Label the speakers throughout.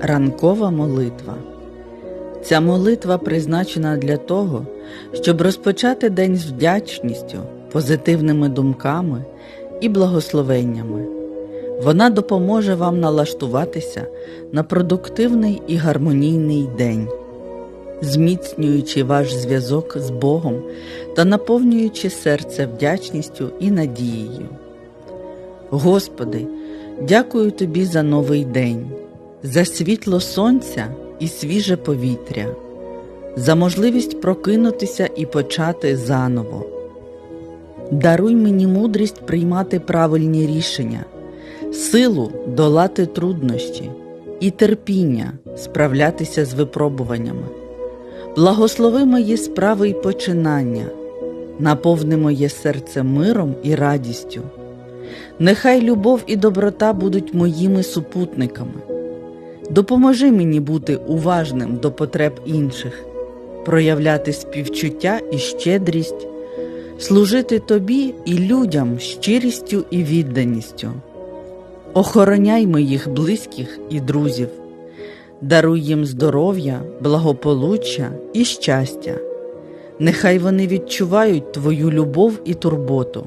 Speaker 1: Ранкова молитва. Ця молитва призначена для того, щоб розпочати день з вдячністю, позитивними думками і благословеннями. Вона допоможе вам налаштуватися на продуктивний і гармонійний день, зміцнюючи ваш зв'язок з Богом та наповнюючи серце вдячністю і надією. Господи, дякую Тобі за новий день, за світло сонця і свіже повітря, за можливість прокинутися і почати заново. Даруй мені мудрість приймати правильні рішення, силу долати труднощі і терпіння справлятися з випробуваннями. Благослови мої справи й починання, наповни моє серце миром і радістю. Нехай любов і доброта будуть моїми супутниками. Допоможи мені бути уважним до потреб інших, проявляти співчуття і щедрість, служити тобі і людям щирістю і відданістю. Охороняй моїх близьких і друзів, даруй їм здоров'я, благополуччя і щастя. Нехай вони відчувають Твою любов і турботу.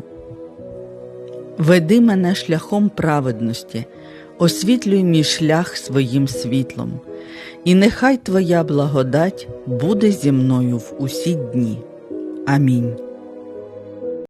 Speaker 1: Веди мене шляхом праведності, освітлюй мій шлях своїм світлом, і нехай Твоя благодать буде зі мною в усі дні. Амінь.